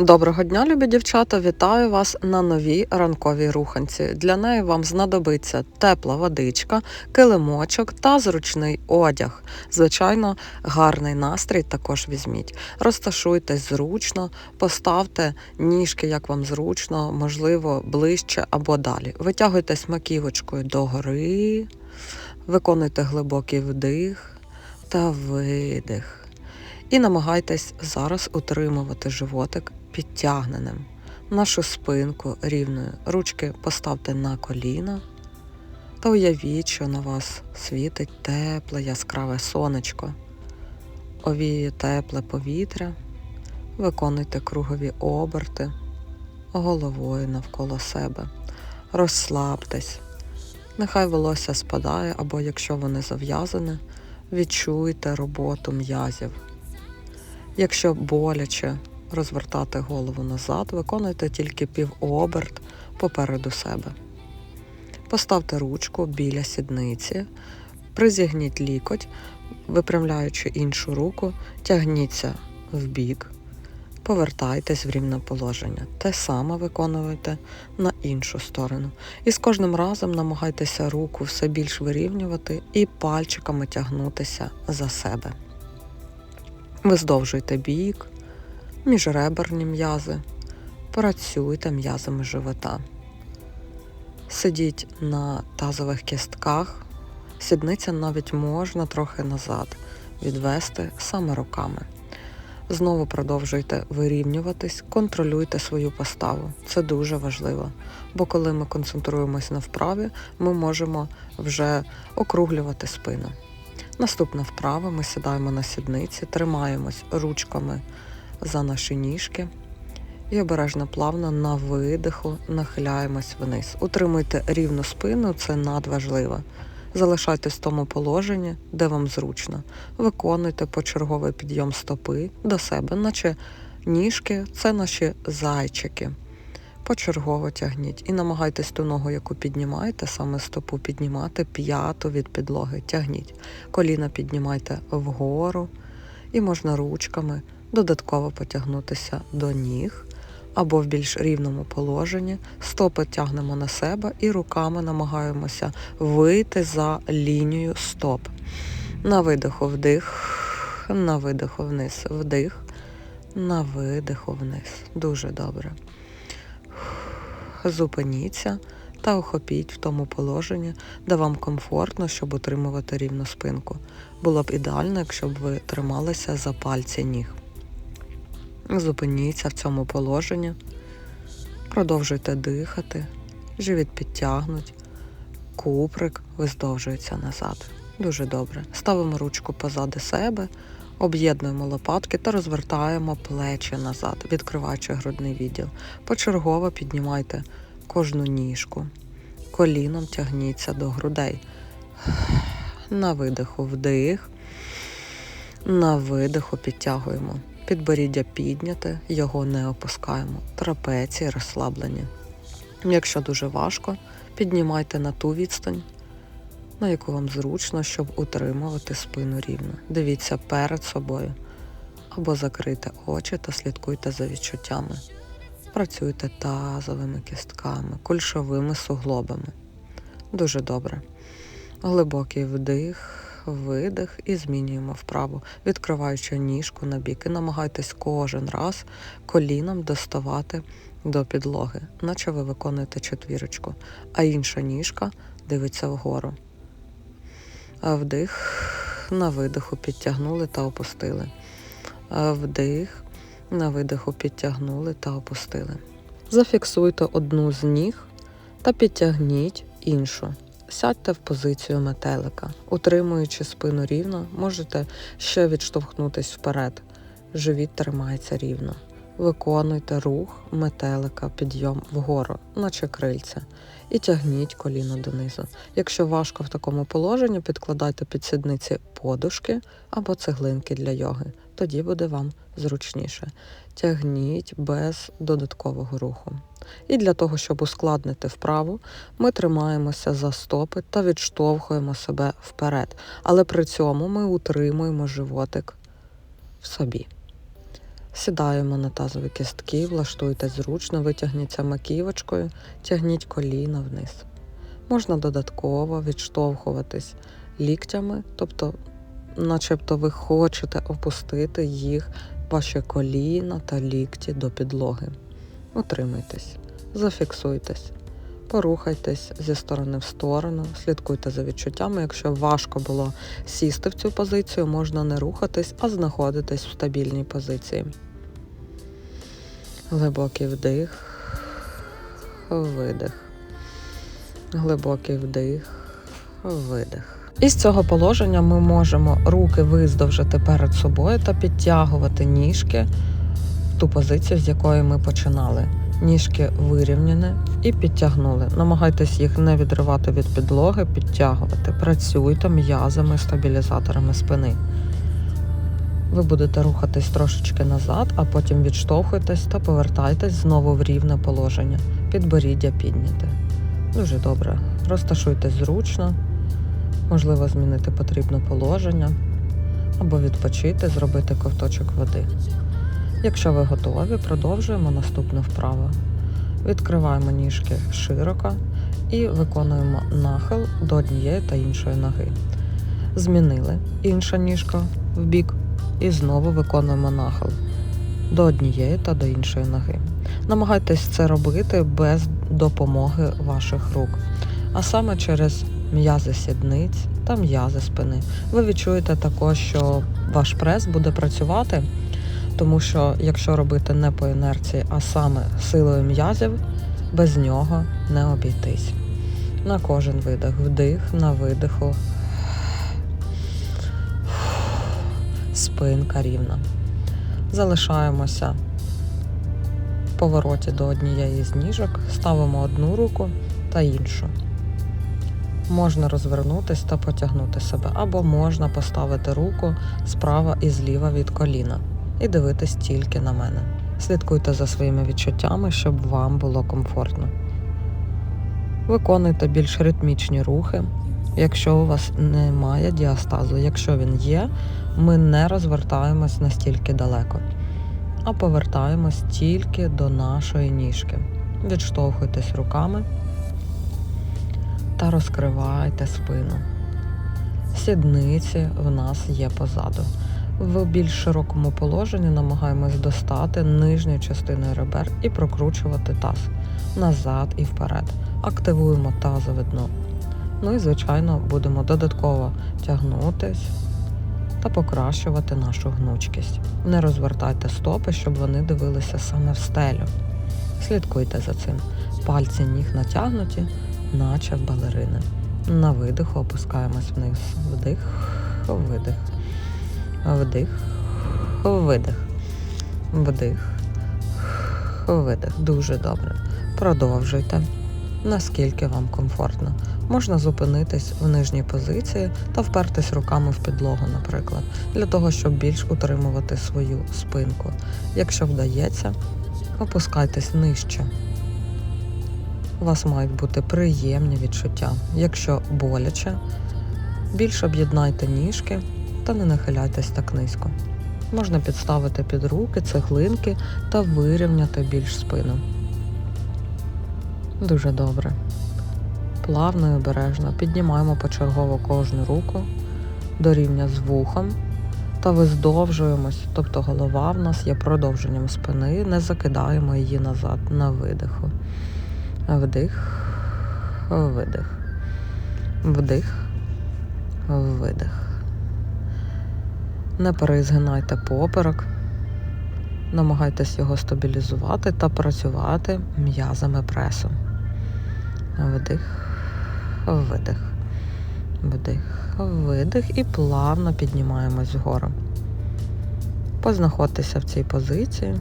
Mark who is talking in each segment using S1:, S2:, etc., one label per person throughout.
S1: Доброго дня, любі дівчата! Вітаю вас на новій ранковій руханці. Для неї вам знадобиться тепла водичка, килимочок та зручний одяг. Звичайно, гарний настрій також візьміть. Розташуйтесь зручно, поставте ніжки, як вам зручно, можливо, ближче або далі. Витягуйтесь маківочкою догори, виконуйте глибокий вдих та видих. І намагайтесь зараз утримувати животик підтягненим. Нашу спинку рівною. Ручки поставте на коліна та уявіть, що на вас світить тепле яскраве сонечко. Овіє тепле повітря, виконуйте кругові оберти головою навколо себе. Розслабтесь. Нехай волосся спадає, або якщо вони зав'язане, відчуйте роботу м'язів. Якщо боляче розвертати голову назад, виконуйте тільки півоберт попереду себе. Поставте ручку біля сідниці, призігніть лікоть, випрямляючи іншу руку, тягніться вбік, повертайтесь в рівне положення. Те саме виконуйте на іншу сторону. І з кожним разом намагайтеся руку все більш вирівнювати і пальчиками тягнутися за себе. Виздовжуйте бік, міжреберні м'язи, працюйте м'язами живота. Сидіть на тазових кістках, сідниця навіть можна трохи назад відвести саме руками. Знову продовжуйте вирівнюватись, контролюйте свою поставу. Це дуже важливо. Бо коли ми концентруємось на вправі, ми можемо вже округлювати спину. Наступна вправа, ми сідаємо на сідниці, тримаємось ручками за наші ніжки і обережно плавно на видиху нахиляємось вниз. Утримуйте рівну спину, це надважливо. Залишайтесь в тому положенні, де вам зручно. Виконуйте почерговий підйом стопи до себе, наче ніжки це наші зайчики. Почергово тягніть і намагайтесь ту ногу, яку піднімаєте, саме стопу піднімати, п'яту від підлоги. Тягніть. Коліна піднімайте вгору і можна ручками додатково потягнутися до ніг або в більш рівному положенні. Стопи тягнемо на себе і руками намагаємося вийти за лінію стоп. На видиху вдих, на видиху вниз, вдих, на видиху вниз. Дуже добре. Зупиніться та охопіть в тому положенні, де вам комфортно, щоб утримувати рівну спинку. Було б ідеально, якщо б ви трималися за пальці ніг. Зупиніться в цьому положенні, продовжуйте дихати, живіт підтягнуть, куприк виздовжується назад. Дуже добре. Ставимо ручку позади себе, об'єднуємо лопатки та розвертаємо плечі назад, відкриваючи грудний відділ. Почергово піднімайте кожну ніжку. Коліном тягніться до грудей. На видиху вдих, на видиху підтягуємо. Підборіддя підняте, його не опускаємо. Трапеції розслаблені. Якщо дуже важко, піднімайте на ту відстань, на яку вам зручно, щоб утримувати спину рівно. Дивіться перед собою або закрийте очі та слідкуйте за відчуттями. Працюйте тазовими кістками, кульшовими суглобами. Дуже добре. Глибокий вдих, видих і змінюємо вправу, відкриваючи ніжку на бік. І намагайтесь кожен раз коліном доставати до підлоги, наче ви виконуєте четвірочку, а інша ніжка дивиться вгору. Вдих, на видиху підтягнули та опустили. Вдих, на видиху підтягнули та опустили. Зафіксуйте одну з ніг та підтягніть іншу. Сядьте в позицію метелика. Утримуючи спину рівно, можете ще відштовхнутись вперед. Живіт тримається рівно. Виконуйте рух метелика, підйом вгору, наче крильця, і тягніть коліно донизу. Якщо важко в такому положенні, підкладайте під сідниці подушки або цеглинки для йоги. Тоді буде вам зручніше. Тягніть без додаткового руху. І для того, щоб ускладнити вправу, ми тримаємося за стопи та відштовхуємо себе вперед. Але при цьому ми утримуємо животик в собі. Сідаємо на тазові кістки, влаштуйтесь зручно, витягніться маківочкою, тягніть коліна вниз. Можна додатково відштовхуватись ліктями, тобто, начебто ви хочете опустити їх, ваші коліна та лікті до підлоги. Утримайтесь, зафіксуйтесь, порухайтесь зі сторони в сторону, слідкуйте за відчуттями. Якщо важко було сісти в цю позицію, можна не рухатись, а знаходитись в стабільній позиції. Глибокий вдих, видих. Глибокий вдих, видих. Із цього положення ми можемо руки виздовжити перед собою та підтягувати ніжки в ту позицію, з якої ми починали. Ніжки вирівняні і підтягнули. Намагайтесь їх не відривати від підлоги, підтягувати. Працюйте м'язами, стабілізаторами спини. Ви будете рухатись трошечки назад, а потім відштовхуйтесь та повертайтесь знову в рівне положення. Підборіддя підняте. Дуже добре. Розташуйтесь зручно, можливо, змінити потрібне положення або відпочити, зробити ковточок води. Якщо ви готові, продовжуємо наступну вправу. Відкриваємо ніжки широко і виконуємо нахил до однієї та іншої ноги. Змінили інша ніжка в бік і знову виконуємо нахил до однієї та до іншої ноги. Намагайтесь це робити без допомоги ваших рук, а саме через м'язи сідниць та м'язи спини. Ви відчуєте також, що ваш прес буде працювати, тому що якщо робити не по інерції, а саме силою м'язів, без нього не обійтись. На кожен видих, вдих, на видиху. Спинка рівна. Залишаємося в повороті до однієї з ніжок, ставимо одну руку та іншу. Можна розвернутися та потягнути себе, або можна поставити руку справа і зліва від коліна і дивитись тільки на мене. Слідкуйте за своїми відчуттями, щоб вам було комфортно. Виконуйте більш ритмічні рухи. Якщо у вас немає діастазу, якщо він є, ми не розвертаємось настільки далеко, а повертаємось тільки до нашої ніжки. Відштовхуйтесь руками та розкривайте спину. Сідниці в нас є позаду. В більш широкому положенні намагаємось достати нижньою частиною ребер і прокручувати таз назад і вперед. Активуємо тазове дно. Ну і, звичайно, будемо додатково тягнутись та покращувати нашу гнучкість. Не розвертайте стопи, щоб вони дивилися саме в стелю. Слідкуйте за цим. Пальці ніг натягнуті, наче в балерини. На видиху опускаємось вниз. Вдих, видих. Вдих, видих. Вдих, видих. Дуже добре. Продовжуйте, наскільки вам комфортно. Можна зупинитись в нижній позиції та впертись руками в підлогу, наприклад, для того, щоб більш утримувати свою спинку. Якщо вдається, опускайтесь нижче. У вас мають бути приємні відчуття. Якщо боляче, більш об'єднайте ніжки та не нахиляйтесь так низько. Можна підставити під руки, цеглинки та вирівняти більш спину. Дуже добре. Плавно і обережно піднімаємо почергово кожну руку до рівня з вухом та виздовжуємось, тобто голова в нас є продовженням спини, не закидаємо її назад на видиху. Вдих, видих, вдих, видих. Не перезгинайте поперек, намагайтесь його стабілізувати та працювати м'язами пресу. Вдих, видих, вдих, видих. І плавно піднімаємось вгору. Познаходьтеся в цій позиції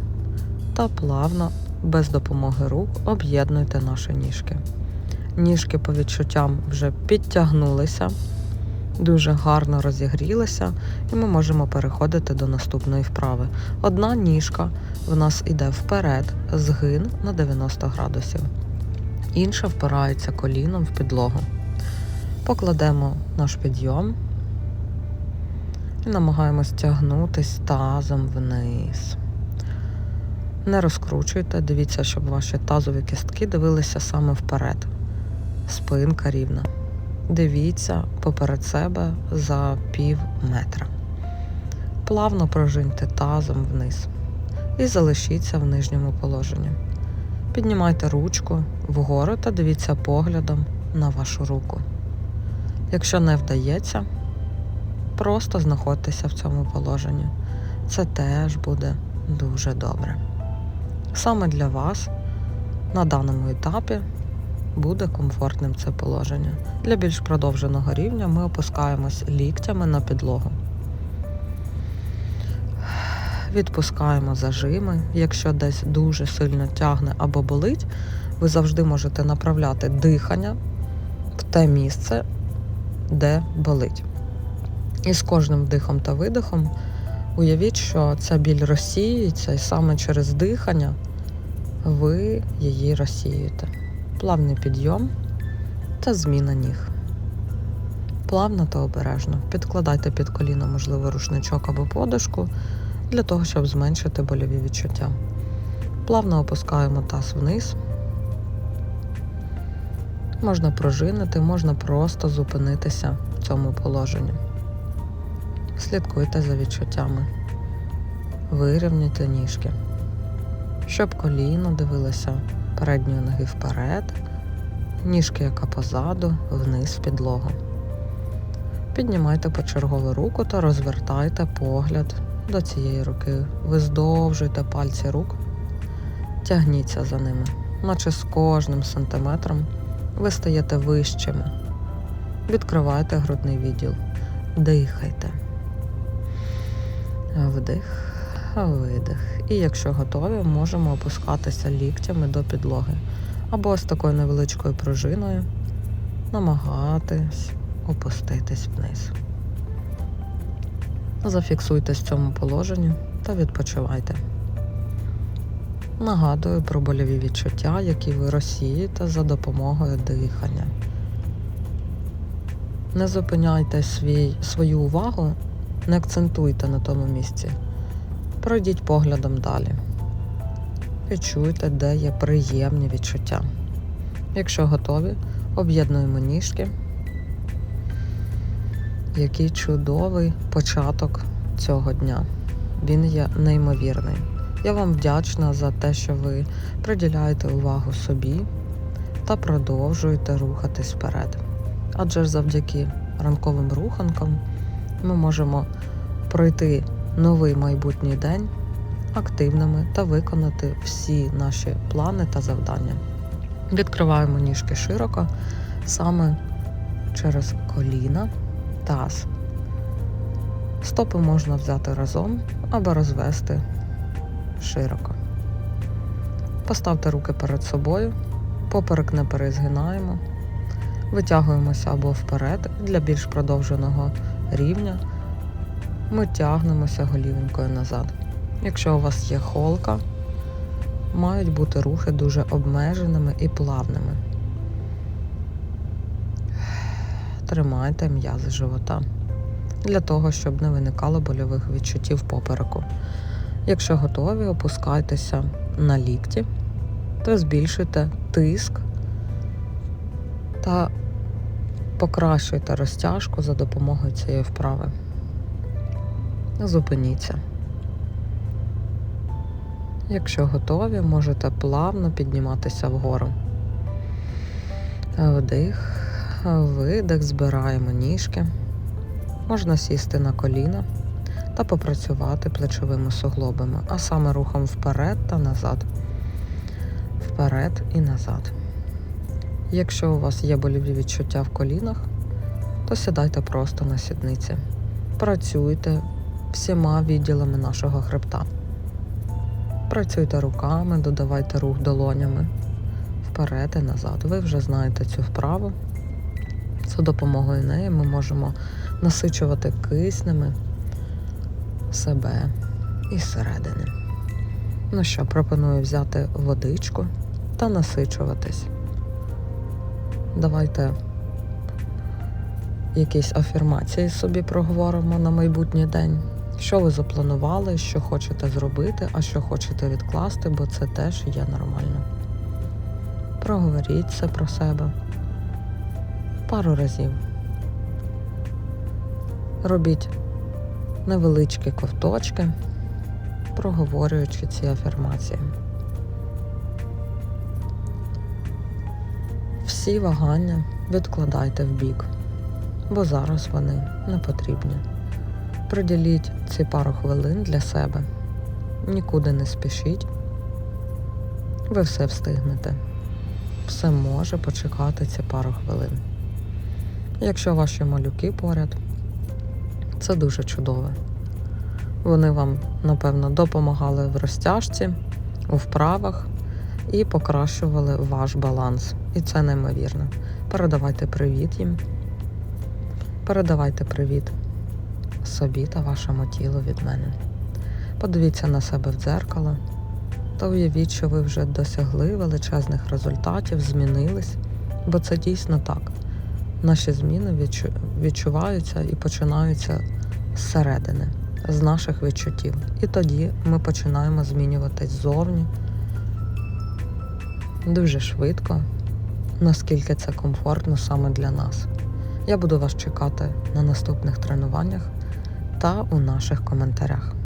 S1: та плавно, без допомоги рук, об'єднуйте наші ніжки. Ніжки по відчуттям вже підтягнулися, дуже гарно розігрілися, і ми можемо переходити до наступної вправи. Одна ніжка в нас іде вперед, згин на 90 градусів інша впирається коліном в підлогу. Покладемо наш підйом і намагаємось тягнутись тазом вниз. Не розкручуйте, дивіться, щоб ваші тазові кістки дивилися саме вперед. Спинка рівна. Дивіться поперед себе за пів метра. Плавно прожиньте тазом вниз і залишіться в нижньому положенні. Піднімайте ручку вгору та дивіться поглядом на вашу руку. Якщо не вдається, просто знаходьтеся в цьому положенні. Це теж буде дуже добре. Саме для вас на даному етапі буде комфортним це положення. Для більш продовженого рівня ми опускаємось ліктями на підлогу. Відпускаємо зажими. Якщо десь дуже сильно тягне або болить, ви завжди можете направляти дихання в те місце, де болить. І з кожним вдихом та видихом уявіть, що ця біль розсіюється, і саме через дихання ви її розсіюєте. Плавний підйом та зміна ніг. Плавно та обережно. Підкладайте під коліно, можливо, рушничок або подушку для того, щоб зменшити больові відчуття. Плавно опускаємо таз вниз. Можна пружинити, можна просто зупинитися в цьому положенні. Слідкуйте за відчуттями. Вирівняйте ніжки, щоб коліно дивилося передньої ноги вперед, ніжки яка позаду, вниз підлогу. Піднімайте почергово руку та розвертайте погляд до цієї руки. Ви здовжуйте пальці рук, тягніться за ними, наче з кожним сантиметром ви стаєте вищими. Відкривайте грудний відділ, дихайте. Вдих, видих. І якщо готові, можемо опускатися ліктями до підлоги. Або з такою невеличкою пружиною намагатись опуститись вниз. Зафіксуйтесь в цьому положенні та відпочивайте. Нагадую про больові відчуття, які ви розсієте за допомогою дихання. Не зупиняйте свій, свою увагу, не акцентуйте на тому місці. Пройдіть поглядом далі. Відчуйте, де є приємні відчуття. Якщо готові, об'єднуємо ніжки. Який чудовий початок цього дня. Він є неймовірний. Я вам вдячна за те, що ви приділяєте увагу собі та продовжуєте рухатись вперед. Адже ж завдяки ранковим руханкам ми можемо пройти новий майбутній день активними та виконати всі наші плани та завдання. Відкриваємо ніжки широко саме через коліна, таз. Стопи можна взяти разом або розвести широко. Поставте руки перед собою, поперек не перезгинаємо, витягуємося або вперед для більш продовженого рівня. Ми тягнемося голівенькою назад. Якщо у вас є холка, мають бути рухи дуже обмеженими і плавними. Тримайте м'язи живота для того, щоб не виникало больових відчуттів попереку. Якщо готові, опускайтеся на лікті та збільшуйте тиск та покращуйте розтяжку за допомогою цієї вправи. Зупиніться. Якщо готові, можете плавно підніматися вгору. Вдих, видих, збираємо ніжки. Можна сісти на коліна та попрацювати плечовими суглобами, а саме рухом вперед та назад. Вперед і назад. Якщо у вас є больові відчуття в колінах, то сідайте просто на сідниці. Працюйте всіма відділами нашого хребта. Працюйте руками, додавайте рух долонями вперед і назад. Ви вже знаєте цю вправу. За допомогою неї ми можемо насичувати киснеми себе і зсередини. Ну що, пропоную взяти водичку та насичуватись. Давайте якісь афірмації собі проговоримо на майбутній день. що ви запланували, що хочете зробити, а що хочете відкласти, бо це теж є нормально. Проговоріть це про себе пару разів. Робіть невеличкі ковточки, проговорюючи ці афірмації. Всі вагання відкладайте в бік, бо зараз вони не потрібні. Приділіть ці пару хвилин для себе. Нікуди не спішіть. Ви все встигнете. Все може почекати ці пару хвилин. Якщо ваші малюки поряд, це дуже чудово. Вони вам, напевно, допомагали в розтяжці, у вправах і покращували ваш баланс. І це неймовірно. Передавайте привіт їм. Передавайте привіт собі та вашому тілу від мене. Подивіться на себе в дзеркало та уявіть, що ви вже досягли величезних результатів, змінились, бо це дійсно так. Наші зміни відчу- відчуваються і починаються зсередини, з наших відчуттів. І тоді ми починаємо змінюватись ззовні дуже швидко, наскільки це комфортно саме для нас. Я буду вас чекати на наступних тренуваннях та у наших коментарях.